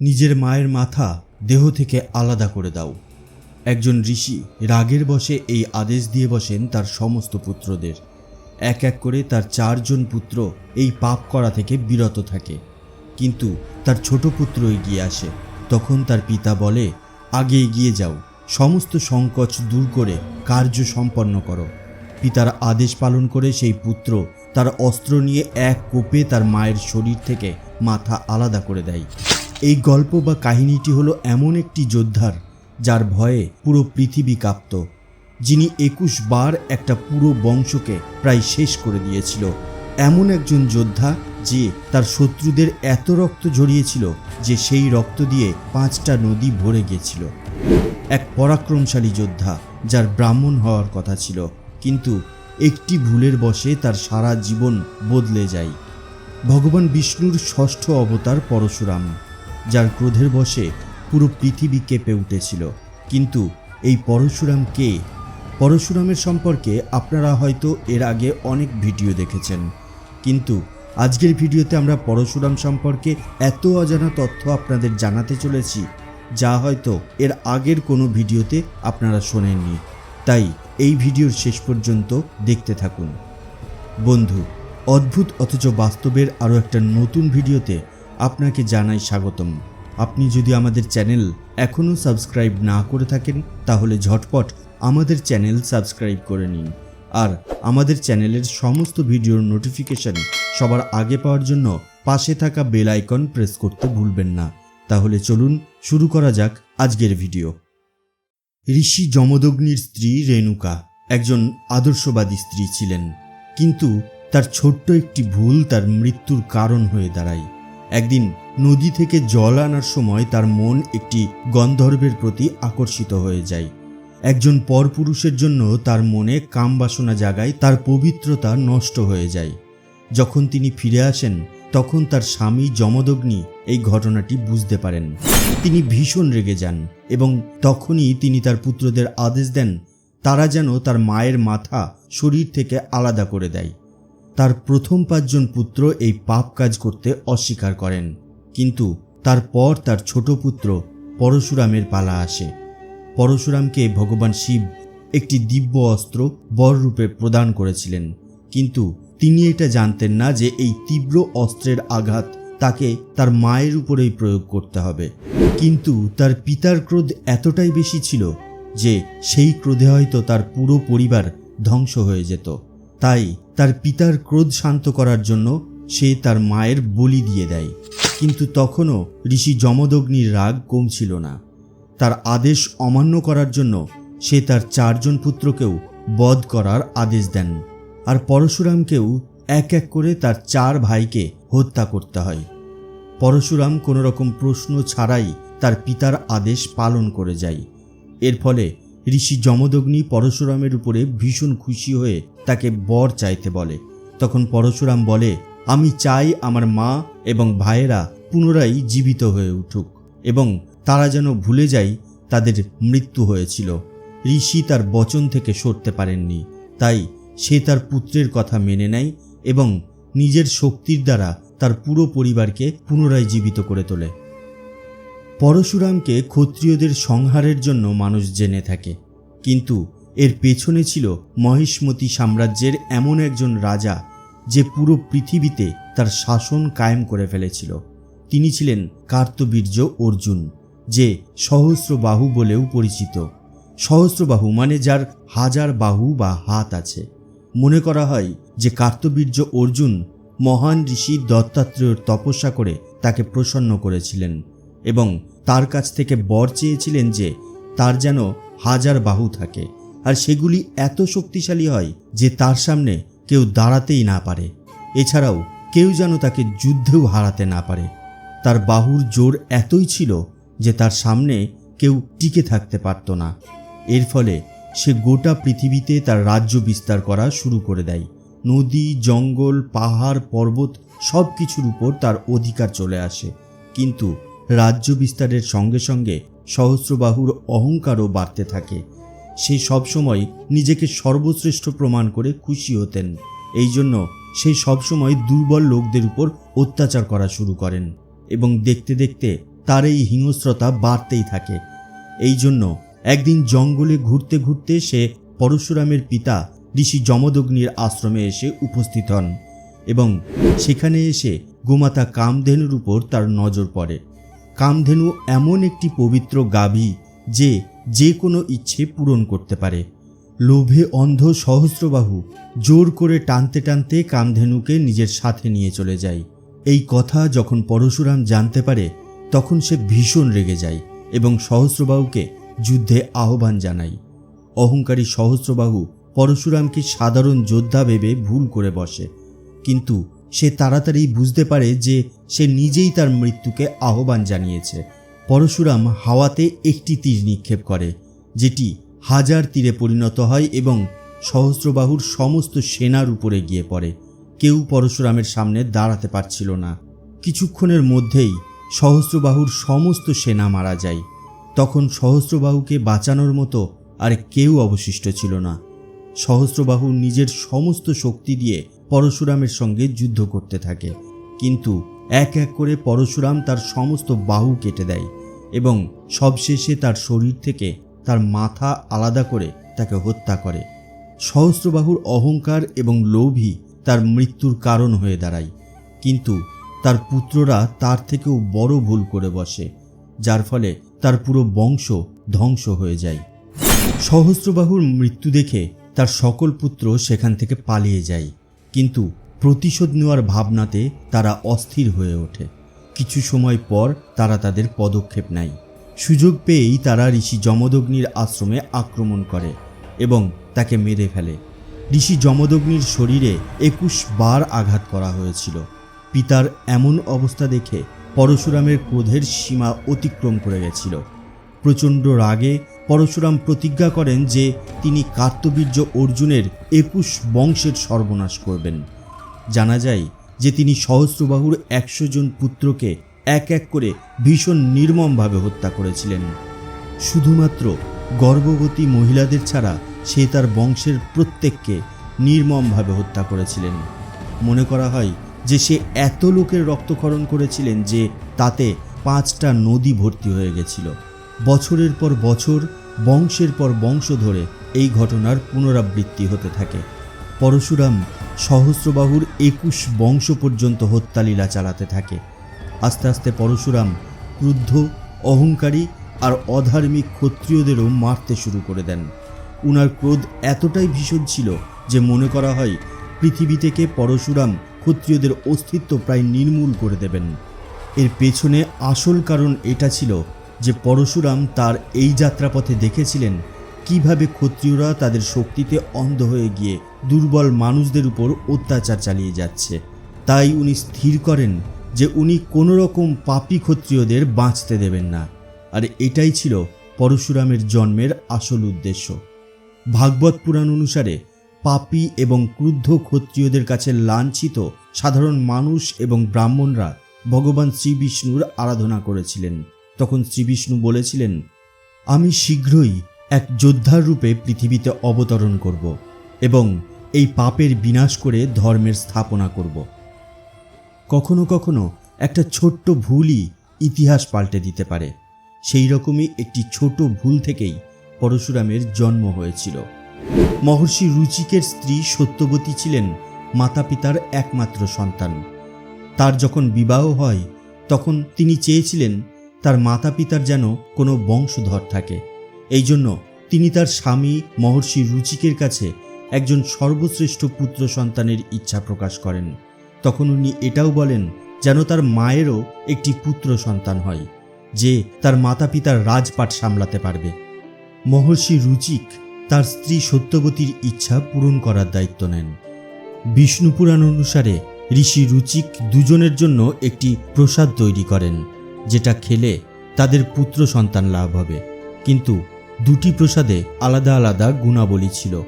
নিজের মায়ের মাথা দেহ থেকে আলাদা করে দাও। একজন ঋষি রাগের বশে এই আদেশ দিয়ে বসেন তার সমস্ত পুত্রদের। এক এক করে তার চারজন পুত্র এই পাপ করা থেকে বিরত থাকে। কিন্তু তার ছোট পুত্র এগিয়ে আসে। তখন তার পিতা বলে, আগে এগিয়ে যাও। সমস্ত সংকোচ দূর করে কার্য সম্পন্ন করো। পিতার আদেশ পালন করে সেই পুত্র তার অস্ত্র নিয়ে এক কোপে তার মায়ের শরীর থেকে মাথা আলাদা করে দেয়। এই গল্প বা কাহিনীটি হলো এমন একটি যোদ্ধার, যার ভয়ে পুরো পৃথিবী কাঁপত, যিনি একুশ বার একটা পুরো বংশকে প্রায় শেষ করে দিয়েছিল। এমন একজন যোদ্ধা যে তার শত্রুদের এত রক্ত ঝরিয়েছিল যে সেই রক্ত দিয়ে পাঁচটা নদী ভরে গিয়েছিল। এক পরাক্রমশালী যোদ্ধা, যার ব্রাহ্মণ হওয়ার কথা ছিল, কিন্তু একটি ভুলের বশে তার সারা জীবন বদলে যায়। ভগবান বিষ্ণুর ষষ্ঠ অবতার পরশুরাম। যার ক্রোধের বশে পুরো পৃথিবী কেঁপে উঠেছিল। কিন্তু এই পরশুরাম কে? পরশুরামের সম্পর্কে আপনারা হয়তো এর আগে অনেক ভিডিও দেখেছেন। কিন্তু আজকের ভিডিওতে আমরা পরশুরাম সম্পর্কে এত অজানা তথ্য আপনাদের জানাতে চলেছি, যা হয়তো এর আগের কোনো ভিডিওতে আপনারা শোনেননি। তাই এই ভিডিওর শেষ পর্যন্ত দেখতে থাকুন। বন্ধু, অদ্ভুত অথচ বাস্তবের আরও একটা নতুন ভিডিওতে আপনাকে জানাই স্বাগতম। আপনি যদি আমাদের চ্যানেল এখনও সাবস্ক্রাইব না করে থাকেন, তাহলে ঝটপট আমাদের চ্যানেল সাবস্ক্রাইব করে নিন। আর আমাদের চ্যানেলের সমস্ত ভিডিওর নোটিফিকেশন সবার আগে পাওয়ার জন্য পাশে থাকা বেল আইকন প্রেস করতে ভুলবেন না। তাহলে চলুন শুরু করা যাক আজকের ভিডিও। ঋষি যমদগ্নির স্ত্রী রেণুকা একজন আদর্শবাদী স্ত্রী ছিলেন। কিন্তু তার ছোট্ট একটি ভুল তার মৃত্যুর কারণ হয়ে দাঁড়ায়। একদিন নদী থেকে জল আনার সময় তার মন একটি গন্ধর্বের প্রতি আকর্ষিত হয়ে যায়। একজন পরপুরুষের জন্য তার মনে কামবাসনা জাগায়, তার পবিত্রতা নষ্ট হয়ে যায়। যখন তিনি ফিরে আসেন, তখন তার স্বামী যমদগ্নি এই ঘটনাটি বুঝতে পারেন। তিনি ভীষণ রেগে যান এবং তখনই তিনি তার পুত্রদের আদেশ দেন, তারা যেন তার মায়ের মাথা শরীর থেকে আলাদা করে দেয়। তার প্রথম পাঁচজন পুত্র এই পাপ কাজ করতে অস্বীকার করেন। কিন্তু তারপর তার ছোট পুত্র পরশুরামের পালা আসে। পরশুরামকে ভগবান শিব একটি দিব্য অস্ত্র বররূপে প্রদান করেছিলেন। কিন্তু তিনি এটা জানতেন না যে এই তীব্র অস্ত্রের আঘাত তাকে তার মায়ের উপরেই প্রয়োগ করতে হবে। কিন্তু তার পিতার ক্রোধ এতটাই বেশি ছিল যে সেই ক্রোধে হয়তো তার পুরো পরিবার ধ্বংস হয়ে যেত। তাই তার পিতার ক্রোধ শান্ত করার জন্য সে তার মায়ের বলি দিয়ে দেয়। কিন্তু তখনও ঋষি যমদগ্নির রাগ কমছিল না। তার আদেশ অমান্য করার জন্য সে তার চারজন পুত্রকেও বধ করার আদেশ দেন। আর পরশুরামকেও এক এক করে তার চার ভাইকে হত্যা করতে হয়। পরশুরাম কোনো রকম প্রশ্ন ছাড়াই তার পিতার আদেশ পালন করে যায়। এর ফলে ঋষি যমদগ্নি পরশুরামের উপরে ভীষণ খুশি হয়ে তাকে বর চাইতে বলে। তখন পরশুরাম বলে, আমি চাই আমার মা এবং ভাইয়েরা পুনরায় জীবিত হয়ে উঠুক এবং তারা যেন ভুলে যায় তাদের মৃত্যু হয়েছিল। ঋষি তার বচন থেকে সরতে পারেননি, তাই সে তার পুত্রের কথা মেনে নেয় এবং নিজের শক্তির দ্বারা তার পুরো পরিবারকে পুনরায় জীবিত করে তোলে। পরশুরামকে ক্ষত্রিয়দের সংহারের জন্য মানুষ জেনে থাকে। কিন্তু এর পেছনে ছিল মহিষ্মতি সাম্রাজ্যের এমন একজন রাজা যে পুরো পৃথিবীতে তার শাসন কায়েম করে ফেলেছিল। তিনি ছিলেন কার্তবীর্য অর্জুন, যে সহস্রবাহু বলেও পরিচিত। সহস্রবাহু মানে যার হাজার বাহু বা হাত আছে। মনে করা হয় যে কার্তবীর্য অর্জুন মহান ঋষি দত্তাত্রেয়র তপস্যা করে তাকে প্রসন্ন করেছিলেন। এবং তার কাছ থেকে বর চেয়েছিলেন যে তার যেন হাজার বাহু থাকে। আর সেগুলি এত শক্তিশালী হয় যে তার সামনে কেউ দাঁড়াতেই না পারে। এছাড়াও কেউ যেন তাকে যুদ্ধেও হারাতে না পারে। তার বাহুর জোর এতই ছিল যে তার সামনে কেউ টিকে থাকতে পারত না। এর ফলে সে গোটা পৃথিবীতে তার রাজ্য বিস্তার করা শুরু করে দেয়। নদী, জঙ্গল, পাহাড়, পর্বত সব কিছুর উপর তার অধিকার চলে আসে। কিন্তু রাজ্য বিস্তারের সঙ্গে সঙ্গে সহস্রবাহুর অহংকারও বাড়তে থাকে। সে সবসময় নিজেকে সর্বশ্রেষ্ঠ প্রমাণ করে খুশি হতেন। এই জন্য সে সবসময় দুর্বল লোকদের উপর অত্যাচার করা শুরু করেন এবং দেখতে দেখতে তার এই হিংস্রতা বাড়তেই থাকে। এই জন্য একদিন জঙ্গলে ঘুরতে ঘুরতে সে পরশুরামের পিতা ঋষি যমদগ্নির আশ্রমে এসে উপস্থিত হন এবং সেখানে এসে গোমাতা কামধেনুর উপর তার নজর পড়ে। কামধেনু এমন একটি পবিত্র গাভী যে যে কোনো ইচ্ছে পূরণ করতে পারে। লোভে অন্ধ সহস্রবাহু জোর করে টানতে টানতে কামধেনুকে নিজের সাথে নিয়ে চলে যায়। এই কথা যখন পরশুরাম জানতে পারে, তখন সে ভীষণ রেগে যায় এবং সহস্রবাহুকে যুদ্ধে আহ্বান জানায়। অহংকারী সহস্রবাহু পরশুরামকে সাধারণ যোদ্ধা ভেবে ভুল করে বসে। কিন্তু সে তাড়াতাড়ি বুঝতে পারে যে সে নিজেই তার মৃত্যুকে আহ্বান জানিয়েছে। পরশুরাম হাওয়াতে একটি তীর নিক্ষেপ করে, যেটি হাজার তীরে পরিণত হয় এবং সহস্রবাহুর সমস্ত সেনার উপরে গিয়ে পড়ে। কেউ পরশুরামের সামনে দাঁড়াতে পারছিল না। কিছুক্ষণের মধ্যেই সহস্রবাহুর সমস্ত সেনা মারা যায়। তখন সহস্রবাহুকে বাঁচানোর মতো আর কেউ অবশিষ্ট ছিল না। সহস্রবাহু নিজের সমস্ত শক্তি দিয়ে পরশুরামের সঙ্গে যুদ্ধ করতে থাকে। কিন্তু এক এক করে পরশুরাম তার সমস্ত বাহু কেটে দেয় এবং সবশেষে তার শরীর থেকে তার মাথা আলাদা করে তাকে হত্যা করে। সহস্রবাহুর অহংকার এবং লোভই তার মৃত্যুর কারণ হয়ে দাঁড়ায়। কিন্তু তার পুত্ররা তার থেকেও বড় ভুল করে বসে, যার ফলে তার পুরো বংশ ধ্বংস হয়ে যায়। সহস্রবাহুর মৃত্যু দেখে তার সকল পুত্র সেখান থেকে পালিয়ে যায়। কিন্তু প্রতিশোধ নেওয়ার ভাবনাতে তারা অস্থির হয়ে ওঠে। কিছু সময় পর তারা তাদের পদক্ষেপ নেয়। সুযোগ পেয়েই তারা ঋষি যমদগ্নির আশ্রমে আক্রমণ করে এবং তাকে মেরে ফেলে। ঋষি যমদগ্নির শরীরে একুশ বার আঘাত করা হয়েছিল। পিতার এমন অবস্থা দেখে পরশুরামের ক্রোধের সীমা অতিক্রম করে গেছিল। প্রচণ্ড রাগে পরশুরাম প্রতিজ্ঞা করেন যে তিনি কার্তবীর্য অর্জুনের একুশ বংশের সর্বনাশ করবেন। জানা যায় যে তিনি সহস্রবাহুর একশো জন পুত্রকে এক এক করে ভীষণ নির্মমভাবে হত্যা করেছিলেন। শুধুমাত্র গর্ভবতী মহিলাদের ছাড়া সে তার বংশের প্রত্যেককে নির্মমভাবে হত্যা করেছিলেন। মনে করা হয় যে সে এত লোকের রক্তক্ষরণ করেছিলেন যে তাতে পাঁচটা নদী ভর্তি হয়ে গেছিল। বছরের পর বছর, বংশের পর বংশ ধরে এই ঘটনার পুনরাবৃত্তি হতে থাকে। পরশুরাম সহস্রবাহুর একুশ বংশ পর্যন্ত হত্যালীলা চালাতে থাকে। আস্তে আস্তে পরশুরাম ক্রুদ্ধ, অহংকারী আর অধার্মিক ক্ষত্রিয়দেরও মারতে শুরু করে দেন। উনার ক্রোধ এতটাই ভীষণ ছিল যে মনে করা হয় পৃথিবী থেকে পরশুরাম ক্ষত্রিয়দের অস্তিত্ব প্রায় নির্মূল করে দেবেন। এর পেছনে আসল কারণ এটা ছিল যে পরশুরাম তার এই যাত্রাপথে দেখেছিলেন, কীভাবে ক্ষত্রিয়রা তাদের শক্তিতে অন্ধ হয়ে গিয়ে দুর্বল মানুষদের উপর অত্যাচার চালিয়ে যাচ্ছে। তাই উনি স্থির করেন যে উনি কোনো রকম পাপি ক্ষত্রিয়দের বাঁচতে দেবেন না। আর এটাই ছিল পরশুরামের জন্মের আসল উদ্দেশ্য। ভাগবত পুরাণ অনুসারে পাপী এবং ক্রুদ্ধ ক্ষত্রিয়দের কাছে লাঞ্ছিত সাধারণ মানুষ এবং ব্রাহ্মণরা ভগবান শ্রীবিষ্ণুর আরাধনা করেছিলেন। তখন শ্রীবিষ্ণু বলেছিলেন, আমি শীঘ্রই এক যোদ্ধার রূপে পৃথিবীতে অবতরণ করব এবং এই পাপের বিনাশ করে ধর্মের স্থাপনা করব। কখনো কখনো একটা ছোট্ট ভুলই ইতিহাস পাল্টে দিতে পারে। সেই রকমই একটি ছোট ভুল থেকেই পরশুরামের জন্ম হয়েছিল। মহর্ষি রুচিকের স্ত্রী সত্যবতী ছিলেন মাতা পিতার একমাত্র সন্তান। তার যখন বিবাহ হয়, তখন তিনি চেয়েছিলেন তার মাতা পিতার যেন কোনো বংশধর থাকে। এই জন্য তিনি তার স্বামী মহর্ষি রুচিকের কাছে একজন সর্বশ্রেষ্ঠ পুত্র সন্তানের ইচ্ছা প্রকাশ করেন। তখন উনি এটাও বলেন, যেন তার মায়েরও একটি পুত্র সন্তান হয়, যে তার মাতা পিতার রাজপাট সামলাতে পারবে। মহর্ষি রুচিক তার স্ত্রী সত্যবতীর ইচ্ছা পূরণ করার দায়িত্ব নেন। বিষ্ণু পুরাণ অনুসারে ঋষি রুচিক দুজনের জন্য একটি প্রসাদ তৈরি করেন। যেটা খেলে তাদের পুত্র সন্তান লাভ হবে। কিন্তু দুটি প্রসাদে আলাদা আলাদা গুণাবলী ছিল।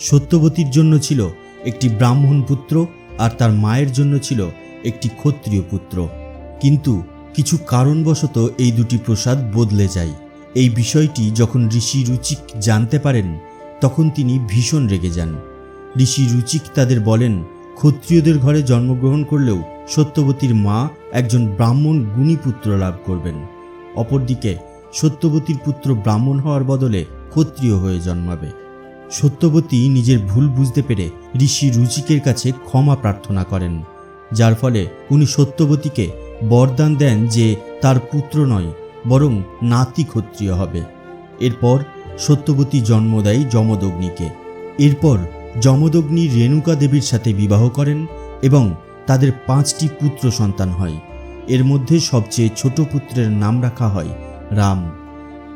সত্যবতীর জন্য ছিল একটি ব্রাহ্মণ পুত্র আর তার মায়ের জন্য ছিল একটি ক্ষত্রিয় পুত্র। কিন্তু কিছু কারণবশত এই দুটি প্রসাদ বদলে যায়। এই বিষয়টি যখন ঋষি রুচিক জানতে পারেন, তখন তিনি ভীষণ রেগে যান। ঋষি রুচিক তাদের বলেন, ক্ষত্রিয়দের ঘরে জন্মগ্রহণ করলেও সত্যবতীর মা একজন ব্রাহ্মণ গুণী পুত্র লাভ করবেন। অপরদিকে, সত্যবতীর পুত্র ব্রাহ্মণ হওয়ার বদলে ক্ষত্রিয় হয়ে জন্মাবে। সত্যবতী নিজের ভুল বুঝতে পেরে ঋষি রুচিকের কাছে ক্ষমা প্রার্থনা করেন, যার ফলে উনি সত্যবতীকে বরদান দেন যে তার পুত্র নয়, বরং নাতি ক্ষত্রিয় হবে। এরপর সত্যবতী জন্ম দেয় যমদগ্নিকে। এরপর যমদগ্নি রেণুকা দেবীর সাথে বিবাহ করেন এবং তাদের পাঁচটি পুত্র সন্তান হয়। এর মধ্যে সবচেয়ে ছোট পুত্রের নাম রাখা হয় রাম।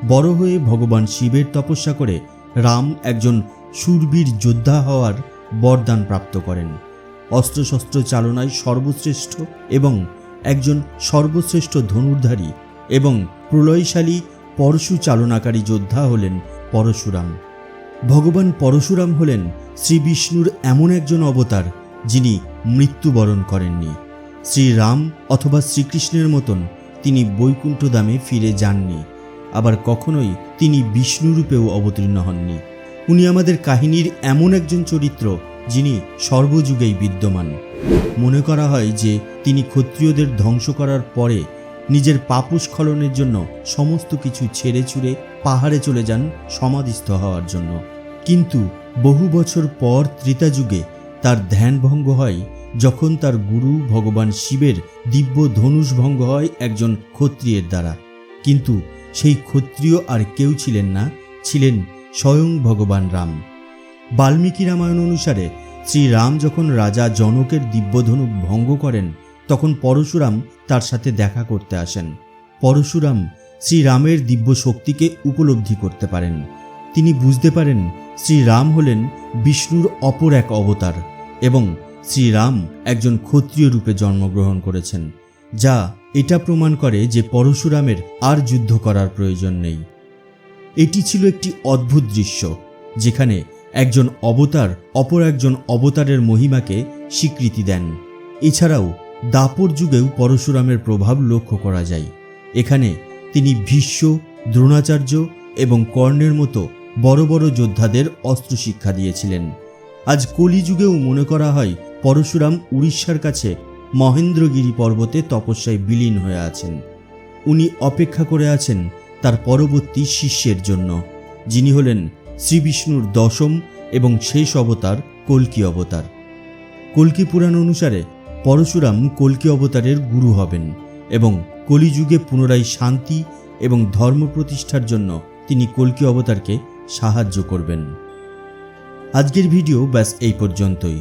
বড় হয়ে ভগবান শিবের তপস্যা করে রাম একজন সুরবীর যোদ্ধা হওয়ার বরদান প্রাপ্ত করেন। অস্ত্রশস্ত্র চালনায় সর্বশ্রেষ্ঠ এবং একজন সর্বশ্রেষ্ঠ ধনুর্ধারী এবং প্রলয়শালী পরশু চালনাকারী যোদ্ধা হলেন পরশুরাম। ভগবান পরশুরাম হলেন শ্রী বিষ্ণুর এমন একজন অবতার যিনি মৃত্যুবরণ করেননি। শ্রীরাম অথবা শ্রীকৃষ্ণের মতন তিনি বৈকুণ্ঠধামে ফিরে যাননি। আবার কখনোই তিনি বিষ্ণুরূপেও অবতীর্ণ হননি। উনি আমাদের কাহিনীর এমন একজন চরিত্র, যিনি সর্বযুগেই বিদ্যমান। মনে করা হয় যে তিনি ক্ষত্রিয়দের ধ্বংস করার পরে নিজের পাপুস্খলনের জন্য সমস্ত কিছু ছেড়ে ছুড়ে পাহাড়ে চলে যান সমাধিস্থ হওয়ার জন্য। কিন্তু বহু বছর পর ত্রেতা যুগে তার ধ্যান ভঙ্গ হয় যখন তার গুরু ভগবান শিবের দিব্য ধনুষ ভঙ্গ হয় একজন ক্ষত্রিয়ের দ্বারা। কিন্তু সেই ক্ষত্রিয় আর কেউ ছিলেন না, ছিলেন স্বয়ং ভগবান রাম। বাল্মীকি রামায়ণ অনুসারে শ্রীরাম যখন রাজা জনকের দিব্যধনু ভঙ্গ করেন, তখন পরশুরাম তার সাথে দেখা করতে আসেন। পরশুরাম শ্রীরামের দিব্য শক্তিকে উপলব্ধি করতে পারেন। তিনি বুঝতে পারেন শ্রীরাম হলেন বিষ্ণুর অপর এক অবতার এবং শ্রীরাম একজন ক্ষত্রিয় রূপে জন্মগ্রহণ করেছেন, যা এটা প্রমাণ করে যে পরশুরামের আর যুদ্ধ করার প্রয়োজন নেই। এটি ছিল একটি অদ্ভুত দৃশ্য, যেখানে একজন অবতার অপর একজন অবতারের মহিমাকে স্বীকৃতি দেন। এছাড়াও দাপর যুগেও পরশুরামের প্রভাব লক্ষ্য করা যায়। এখানে তিনি ভীষ্ম, দ্রোণাচার্য এবং কর্ণের মতো বড় বড় যোদ্ধাদের অস্ত্র শিক্ষা দিয়েছিলেন। আজ কলিযুগেও মনে করা হয় পরশুরাম উড়িষ্যার কাছে মহেন্দ্রগিরি পর্বতে তপস্যায় বিলীন হয়ে আছেন। উনি অপেক্ষা করে আছেন তার পরবর্তী শিষ্যের জন্য, যিনি হলেন শ্রীবিষ্ণুর দশম এবং শেষ অবতার কল্কি অবতার। কল্কি পুরাণ অনুসারে পরশুরাম কল্কি অবতারের গুরু হবেন এবং কলিযুগে পুনরায় শান্তি এবং ধর্ম প্রতিষ্ঠার জন্য তিনি কল্কি অবতারকে সাহায্য করবেন। আজকের ভিডিও ব্যাস এই পর্যন্তই।